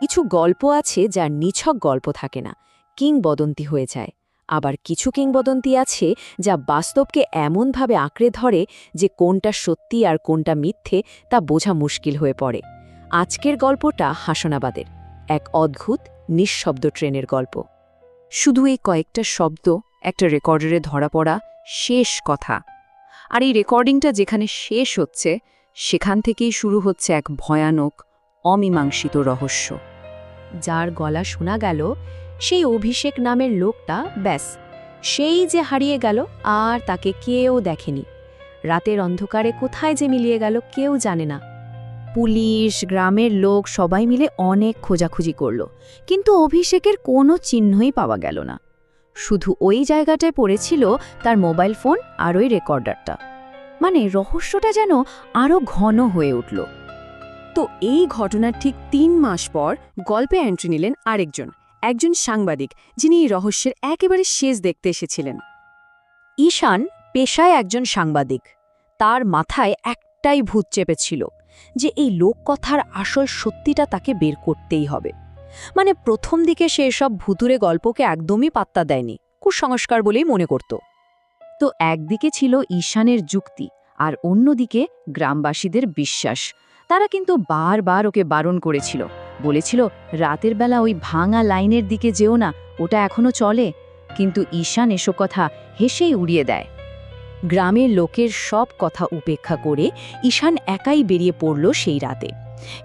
কিছু গল্প আছে যার নিছক গল্প থাকে না, কিংবদন্তি হয়ে যায়। আবার কিছু কিংবদন্তি আছে যা বাস্তবকে এমনভাবে আঁকড়ে ধরে যে কোনটা সত্যি আর কোনটা মিথ্যে তা বোঝা মুশকিল হয়ে পড়ে। আজকের গল্পটা হাসনাবাদের, এক অদ্ভুত, নিঃশব্দ ট্রেনের গল্প। শুধু এই কয়েকটা শব্দ, একটা রেকর্ডারে ধরা পড়া শেষ কথা। আর এই রেকর্ডিংটা যেখানে শেষ হচ্ছে, সেখান থেকেই শুরু হচ্ছে এক ভয়ানক, অমীমাংসিত রহস্য। যার গলা শোনা গেল, সেই অভিষেক নামের লোকটা, ব্যাস, সেই যে হারিয়ে গেল, আর তাকে কেউ দেখেনি। রাতের অন্ধকারে কোথায় যে মিলিয়ে গেল কেউ জানে না। পুলিশ, গ্রামের লোক সবাই মিলে অনেক খোঁজাখুঁজি করল, কিন্তু অভিষেকের কোনো চিহ্নই পাওয়া গেল না। শুধু ওই জায়গাটায় পড়েছিল তার মোবাইল ফোন আর ওই রেকর্ডারটা। মানে রহস্যটা যেন আরও ঘন হয়ে উঠল। তো এই ঘটনার ঠিক তিন মাস পর গল্পে এন্ট্রি নিলেন আরেকজন, একজন সাংবাদিক, যিনি এই রহস্যের একেবারে শেষ দেখতে এসেছিলেন। ঈশান পেশায় একজন সাংবাদিক। তার মাথায় একটাই ভূত চেপেছিল যে এই লোককথার আসল সত্যিটা তাকে বের করতেই হবে। মানে প্রথম দিকে সে সব ভুতুরে গল্পকে একদমই পাত্তা দেয়নি, কুসংস্কার বলেই মনে করত। তো একদিকে ছিল ঈশানের যুক্তি আর অন্যদিকে গ্রামবাসীদের বিশ্বাস। তারা কিন্তু বারবার ওকে বারণ করেছিল। বলেছিল, রাতের বেলা ওই ভাঙা লাইনের দিকে যেও না, ওটা এখনও চলে। কিন্তু ঈশান এসব কথা হেসেই উড়িয়ে দেয়। গ্রামের লোকের সব কথা উপেক্ষা করে ঈশান একাই বেরিয়ে পড়ল সেই রাতে।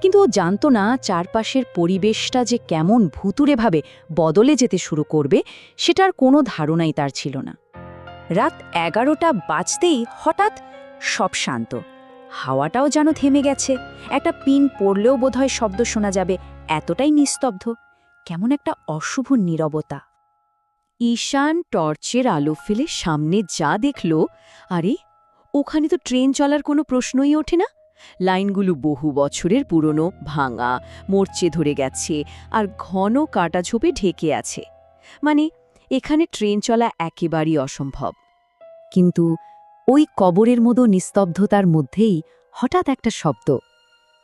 কিন্তু ও জানত না চারপাশের পরিবেশটা যে কেমন ভুতুরেভাবে বদলে যেতে শুরু করবে, সেটার কোনো ধারণাই তার ছিল না। রাত এগারোটা বাজতেই হঠাৎ সব শান্ত। হাওয়াটাও যেন থেমে গেছে। একটা পিন পড়লেও বোধহয় শব্দ শোনা যাবে। এতটাই নিস্তব্ধ। কেমন একটা অশুভ নীরবতা। ঈশান টর্চের আলো ফেলে সামনে যা দেখল, আরে, ওখানে তো ট্রেন চলার কোনো প্রশ্নই ওঠে না। লাইনগুলো বহু বছরের পুরনো, ভাঙা, মরচে ধরে গেছে আর ঘন কাটা ঝোপে ঢেকে আছে। মানে এখানে ট্রেন চলা একেবারেই অসম্ভব। কিন্তু ওই কবরের মতো নিস্তব্ধতার মধ্যেই হঠাৎ একটা শব্দ।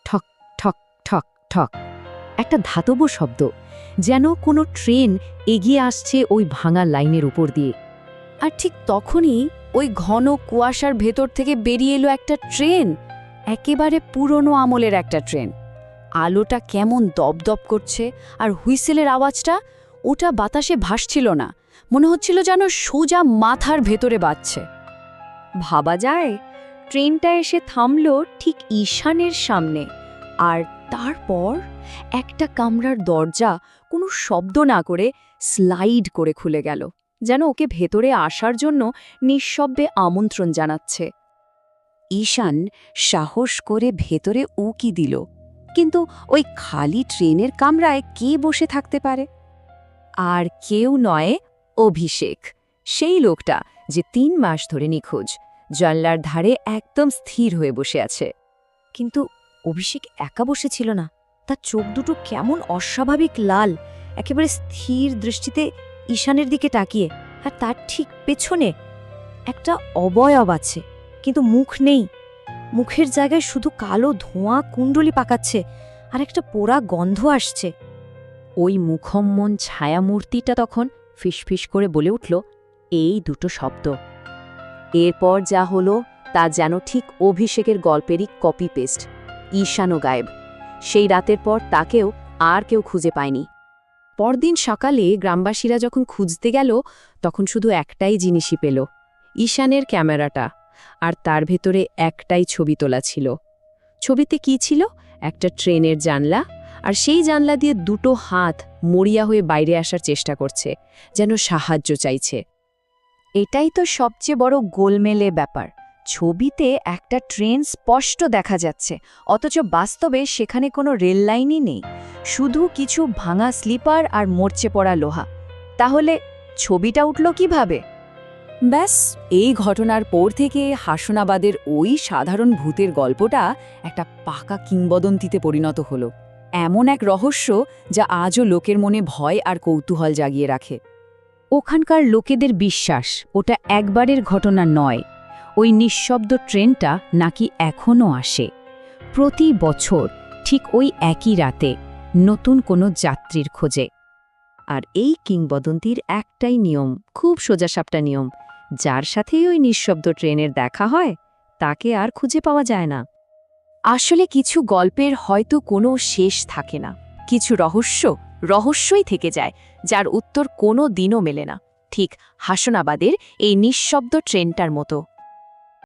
ঠক ঠক ঠক ঠক। একটা ধাতব শব্দ, যেন কোনো ট্রেন এগিয়ে আসছে ওই ভাঙা লাইনের উপর দিয়ে। আর ঠিক তখনই ওই ঘন কুয়াশার ভেতর থেকে বেরিয়ে এলো একটা ট্রেন, একেবারে পুরনো আমলের একটা ট্রেন। আলোটা কেমন দপদপ করছে আর হুইসেলের আওয়াজটা, ওটা বাতাসে ভাসছিল না, মনে হচ্ছিল যেন সোজা মাথার ভেতরে বাজছে। ভাবা যায়? ট্রেনটা এসে থামল ঠিক ঈশানের সামনে। আর তারপর একটা কামরার দরজা কোনো শব্দ না করে স্লাইড করে খুলে গেল, যেন ওকে ভেতরে আসার জন্য নিঃশব্দে আমন্ত্রণ জানাচ্ছে। ঈশান সাহস করে ভেতরে উকি দিল, কিন্তু ওই খালি ট্রেনের কামরায় কে বসে থাকতে পারে? আর কেউ নয় অভিষেক, সেই লোকটা যে তিন মাস ধরে নিখোঁজ, জানলার ধারে একদম স্থির হয়ে বসে আছে। কিন্তু অভিষেক একা বসেছিল না। তার চোখ দুটো কেমন অস্বাভাবিক লাল, একেবারে স্থির দৃষ্টিতে ঈশানের দিকে তাকিয়ে, আর তার ঠিক পেছনে একটা অবয়ব আছে, কিন্তু মুখ নেই। মুখের জায়গায় শুধু কালো ধোঁয়া কুণ্ডলি পাকাচ্ছে, আর একটা পোড়া গন্ধ আসছে। ওই মুখম্মন ছায়ামূর্তিটা তখন ফিসফিস করে বলে উঠল এই দুটো শব্দ। এরপর যা হলো, তা যেন ঠিক অভিষেকের গল্পেরই কপি পেস্ট ঈশানও গায়েব। সেই রাতের পর তাকেও আর কেউ খুঁজে পায়নি। পরদিন সকালে গ্রামবাসীরা যখন খুঁজতে গেল, তখন শুধু একটাই জিনিসই পেল, ঈশানের ক্যামেরাটা, আর তার ভেতরে একটাই ছবি তোলা ছিল। ছবিতে কি ছিল? একটা ট্রেনের জানলা, আর সেই জানলা দিয়ে দুটো হাত মরিয়া হয়ে বাইরে আসার চেষ্টা করছে, যেন সাহায্য চাইছে। এটাই তো সবচেয়ে বড় গোলমেলে ব্যাপার। ছবিতে একটা ট্রেন স্পষ্ট দেখা যাচ্ছে, অথচ বাস্তবে সেখানে কোনো রেল লাইনই নেই। শুধু কিছু ভাঙা স্লিপার আর মরচে পড়া লোহা। তাহলে ছবিটা উঠল কীভাবে? ব্যাস, এই ঘটনার পর থেকে হাসনাবাদের ওই সাধারণ ভূতের গল্পটা একটা পাকা কিংবদন্তিতে পরিণত হলো। এমন এক রহস্য যা আজও লোকের মনে ভয় আর কৌতূহল জাগিয়ে রাখে। ওখানকার লোকেদের বিশ্বাস, ওটা একবারের ঘটনা নয়। ওই নিঃশব্দ ট্রেনটা নাকি এখনও আসে। প্রতি বছর ঠিক ওই একই রাতে নতুন কোনো যাত্রীর খোঁজে। আর এই কিংবদন্তির একটাই নিয়ম, খুব সোজাসাপটা নিয়ম, যার সাথেই ওই নিঃশব্দ ট্রেনের দেখা হয়, তাকে আর খুঁজে পাওয়া যায় না। আসলে কিছু গল্পের হয়তো কোনো শেষ থাকে না, কিছু রহস্য রহস্যই থেকে যায়, যার উত্তর কোনো দিনও মেলে না। ঠিক হাসনাবাদের এই নিঃশব্দ ট্রেনটার মতো।